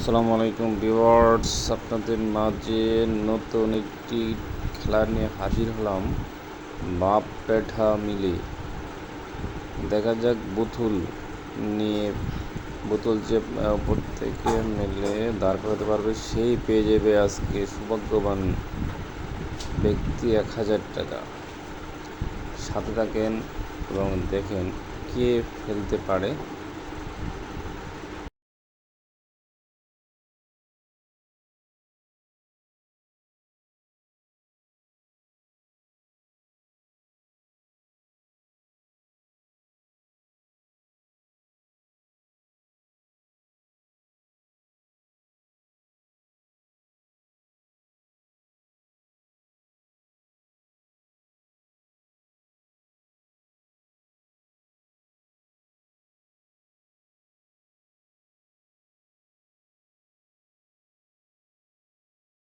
আসসালামু আলাইকুম ভিউয়ার্স, আপনাদের মাঝে নতুন একটি খেলা নিয়ে হাজির হলাম। বাপ পেঠা মিলে। দেখা যাক বুথুল নিয়ে, বোতল যে উপর থেকে মেলে দাঁড় করাতে পারবে, সেই পেয়ে যাবে আজকে সৌভাগ্যবান ব্যক্তি এক হাজার টাকা। সাথে থাকেন এবং দেখেন কে ফেলতে পারে।